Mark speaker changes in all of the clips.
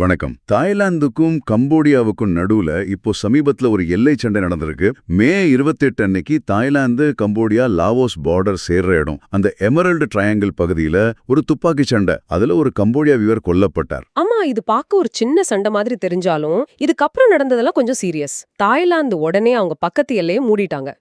Speaker 1: வணக்கம். தாய்லாந்துக்கும் கம்போடியாவுக்கும் நடுவுல இப்போ சமீபத்துல ஒரு எல்லை சண்டை நடந்திருக்கு. மே 28 அன்னைக்கு தாய்லாந்து கம்போடியா லாவோஸ் பார்டர் சேர்ற இடம். அந்த எமரல்டு ட்ரையாங்கிள் பகுதியில ஒரு துப்பாக்கி சண்டை. அதுல ஒரு கம்போடியா வீரர் கொல்லப்பட்டார்.
Speaker 2: ஆமா இது பார்க்க ஒரு சின்ன சண்டை மாதிரி தெரிஞ்சாலும் இதுக்கப்புறம் நடந்ததெல்லாம் கொஞ்சம் சீரியஸ் தாய்லாந்து உடனே அவங்க பக்கத்து எல்லையை மூடிட்டாங்க.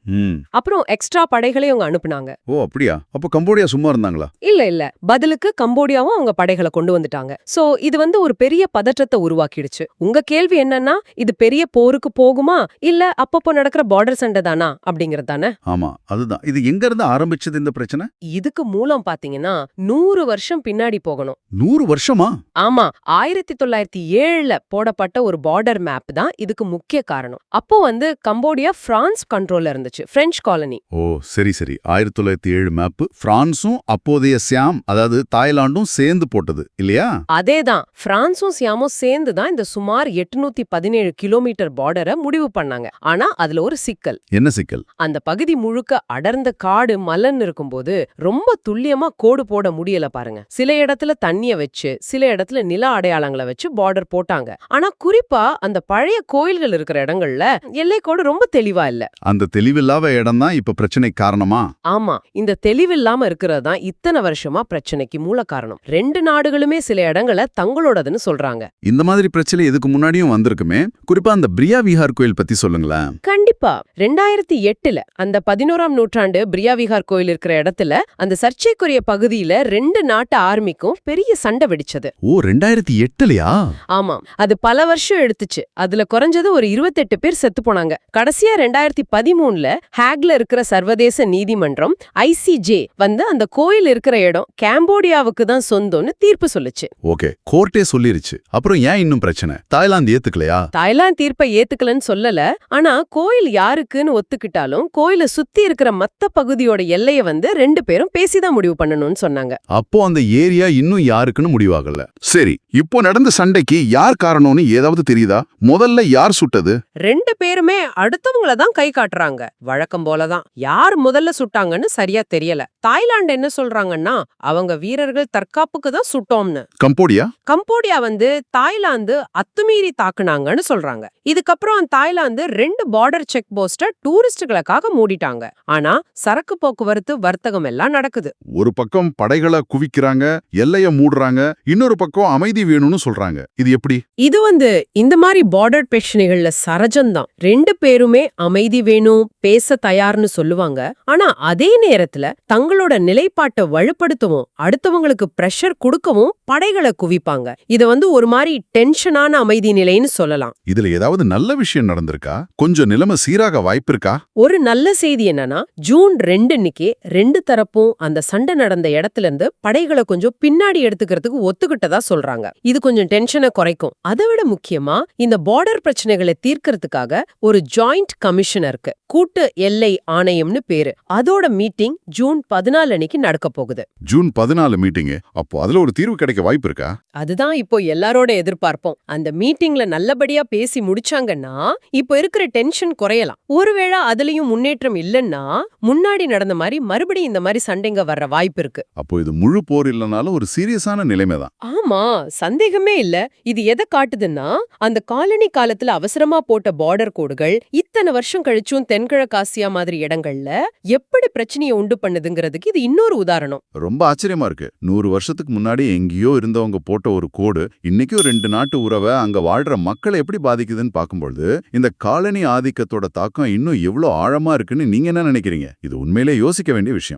Speaker 2: அப்புறம் எக்ஸ்ட்ரா படைகளையும் அவங்க அனுப்புனாங்க.
Speaker 1: ஓ அப்படியா? அப்போ கம்போடியா சும்மா இருந்தாங்களா?
Speaker 2: இல்ல இல்ல. பதிலுக்கு கம்போடியாவும் அவங்க படைகளை கொண்டு வந்துட்டாங்க. சோ இது வந்து ஒரு பெரிய பதற்றத்தை உருவாக்கிடுச்சு. உங்க கேள்வி என்னன்னா இது பெரிய போருக்கு போகுமா? இல்ல அப்பப்போ நடக்கிற பார்டர் சண்டை தானா? அப்படிங்கறது தானே?
Speaker 1: ஆமா அதுதான். இது எங்க இருந்து ஆரம்பிச்சது இந்த பிரச்சனை?
Speaker 2: இதுக்கு மூலம் பாத்தீங்கன்னா நூறு வருஷம் பின்னாடி போகணும்.
Speaker 1: நூறு வருஷமா?
Speaker 2: ஆமா ஆயிரத்தி தொள்ளாயிரத்தி ஏழுல போடப்பட்ட ஒரு பார்டர் மேப் தான் இதுக்கு முக்கிய காரணம். அப்போ வந்து கம்போடியா பிரான்ஸ் கண்ட்ரோல்ல இருந்துச்சு பிரெஞ்சு காலனி
Speaker 1: ஓ சரி சரி. ஆயிரத்தி தொள்ளாயிரத்தி ஏழு மேப்பு பிரான்ஸும் அப்போதைய சியாம் அதாவது தாய்லாண்டும் சேர்ந்து போட்டது இல்லையா?
Speaker 2: அதேதான். பிரான்சும் சியாமும் சேர்ந்து தான் இந்த சுமார் எட்டுநூத்தி பதினேழு கிலோமீட்டர் பார்டரை முடிவு பண்ணாங்க. ஆனா அதுல ஒரு சிக்கல்.
Speaker 1: என்ன சிக்கல்?
Speaker 2: அந்த பகுதி முழுக்க அடர்ந்த காடு மலன் இருக்கும்போது ரொம்ப துல்லியமா கோடு போட முடியல பாருங்க. சில இடத்துல தண்ணிய வச்சு சில இடத்துல நில அடையாளங்களை வச்சு பார்டர் போட்டாங்க. ஆனா குறிப்பா அந்த பழைய கோயில்கள் இருக்கிற இடங்கள்ல எல்லை கோடு ரொம்ப தெளிவா இல்ல.
Speaker 1: அந்த தெளிவில்லாத இடம் தான் இப்ப பிரச்சனை காரணமா?
Speaker 2: ஆமா இந்த தெளிவில்லாம இருக்கிறது தான் இத்தனை வருஷமா பிரச்சனைக்கு மூல காரணம். ரெண்டு நாடுகளுமே சில இடங்களை தங்களோடதுன்னு சொல்றாங்க.
Speaker 1: இந்த மாதிரி பிரச்சனை இதுக்கு முன்னாடியும் வந்திருக்குமே. குறிப்பா அந்த பிரியா விஹார் கோயில் பத்தி சொல்லுங்களேன்.
Speaker 2: கண்டிப்பா. ரெண்டாயிரத்தி எட்டுல அந்த பதினோராம் நூற்றாண்டு பிரியா விஹார் கோயில் இருக்கிற இடத்துல அந்த சர்ச்சைக்குரிய பகுதியில ரெண்டு நாட்டு ஆர்மிக்கும் பெரிய சண்டை வெடிச்சது.
Speaker 1: ஓ ரெண்டாயிரத்தி எட்டுலயா?
Speaker 2: ஆமா அது பல வருஷம் எடுத்துச்சு. அதுல குறைஞ்சது ஒரு இருபத்தெட்டு பேர் செத்து போனாங்க. கடைசியா ரெண்டாயிரத்தி பதிமூணுல ஹேக்ல இருக்கிற சர்வதேச நீதிமன்றம் ஐசிஜே வந்து அந்த கோயில் இருக்கிற இடம் கேம்போடியாவுக்கு தான் சொந்தம்னு தீர்ப்பு சொல்லுச்சு.
Speaker 1: ஓகே. கோர்ட்டே சொல்லிருச்சு. அப்புறம் ஏன் இன்னும் பிரச்சனை? தாய்லாந்து ஏத்துக்கலையா?
Speaker 2: தாய்லாந்து தீர்ப்பை ஏத்துக்கலன்னு சொல்லல. ஆனா கோயில் யாருக்குன்னு ஒத்துக்கிட்டாலும் கோயிலை சுத்தி இருக்கிற மத்த பகுதியோட எல்லைய வந்து ரெண்டு பேரும் பேசிதான் முடிவு பண்ணணும்னு சொன்னாங்க.
Speaker 1: அப்போ அந்த ஏரியா இன்னும் யாருக்குன்னு முடிவாகல. சரி இப்போ நடந்த சண்டைக்கு யார் காரணம்னு ஏதாவது தெரியுதா? முதல்ல யார் சுட்டது?
Speaker 2: ரெண்டு பேருமே அடுத்தவங்கள தான் கை காட்டுறாங்க. வழக்கம் போலதான். யார் முதல்ல சுட்டாங்கன்னு சரியா தெரியல. தாய்லாந்து என்ன சொல்றாங்கன்னா அவங்க வீரர்கள் தற்காப்புக்கு தான் சுட்டோம்னு.
Speaker 1: கம்போடியா?
Speaker 2: கம்போடியா வந்து தாய்லாந்து அத்துமீறி தாக்குனாங்கன்னு சொல்றாங்க. இதுக்கப்புறம் தாய்லாந்து ரெண்டு பார்டர் செக் போஸ்ட டூரிஸ்டுகளுக்காக மூடிட்டாங்க. ஆனா சரக்கு போக்குவரத்து வர்த்தகம் எல்லாம் நடக்குது.
Speaker 1: ஒரு பக்கம் படைகளை குவிக்கிறாங்க எல்லைய மூடுறாங்க இன்னொரு பக்கம் அமைதி வேணும்னு சொல்றாங்க. இது எப்படி?
Speaker 2: இது வந்து இந்த மாதிரி பார்டர் பிரச்சனைகள்ல சரஜம்தான். ரெண்டு பேருமே அமைதி வேணும் பேச தயார்னு சொல்லுவாங்க. ஆனா அதே நேரத்துல தங்களோட நிலைப்பாட்டை வலுப்படுத்தவும் அடுத்தவங்களுக்கு பிரஷர் கொடுக்கவும் படைகளை குவிப்பாங்க. இத வந்து ஒரு மாதிரி டென்ஷனான அமைதி நிலைன்னு சொல்லலாம்.
Speaker 1: இதுல ஏதாவது நல்ல விஷயம் நடந்திருக்கா? கொஞ்சம் நிலைமை சீராக வாய்ப்பு இருக்கா
Speaker 2: ஒரு நல்ல செய்தி என்னன்னா ஜூன் ரெண்டு அன்னைக்கு ரெண்டு தரப்பும் அந்த சண்டை நடந்த இடத்துல இருந்து படைகளை கொஞ்சம் பின்னாடி எடுத்துக்கிறதுக்கு ஒத்துக்கிட்டதா சொல்றாங்க. இது கொஞ்சம் டென்ஷனை குறைக்கும். அதை விட முக்கியமா இந்த பார்டர் பிரச்சனைகளை தீர்க்கறதுக்காக ஒரு ஜாயிண்ட் கமிஷன் இருக்கு. கூட்டு எல்லை ஆணையம்னு பேரு. அதோட மீட்டிங் ஜூன் பதினாலு அன்னைக்கு நடக்க போகுது.
Speaker 1: ஜூன் பதினாலு மீட்டிங் அப்போ அதுல ஒரு தீர்வு கிடைக்க வாய்ப்பு இருக்கா?
Speaker 2: அதுதான் இப்போ எல்லாரோட எதிர்பார்ப்போம். அந்த மீட்டிங்ல நல்லபடியா பேசி முடிச்சாங்கன்னா இப்போ இருக்கிற டென்ஷன் குறையலாம். ஒருவேளை அதுலயும் முன்னேற்றம் இல்லைன்னா முன்னாடி நடந்த மாதிரி மறுபடியும் இந்த மாதிரி சண்டைங்க வர்ற வாய்ப்பு இருக்கு.
Speaker 1: அப்போ இது முழு போர் இல்லைனாலும் ஒரு சீரியஸான நிலைமை தான்.
Speaker 2: ஆமா சந்தேகமே இல்ல. இது எதை காட்டுதுன்னா அந்த காலனி காலத்துல அவசரமா போட்ட பார்டர் கோடுகள் இத்தனை வருஷம் கழிச்சும் தென்கிழக்கு ஆசியா மாதிரி இடங்கள்ல எப்படி பிரச்சனையை உண்டு பண்ணுதுங்கிறதுக்கு இது இன்னொரு உதாரணம்.
Speaker 1: ரொம்ப ஆச்சரியமா இருக்கு. நூறு வருஷத்துக்கு முன்னாடி எங்கேயோ இருந்தவங்க போட்ட ஒரு கோடு இன்னைக்கும் ரெண்டு நாட்டு உறவை அங்க வாழ்ற மக்களை எப்படி பாதிக்குதுன்னு பார்க்கும்பொழுது இந்த காலனி ஆதிக்கத்தோட தாக்கம் இன்னும் எவ்வளவு ஆழமா இருக்குன்னு நீங்க என்ன நினைக்கிறீங்க? இது உண்மையிலே யோசிக்க வேண்டிய விஷயம்.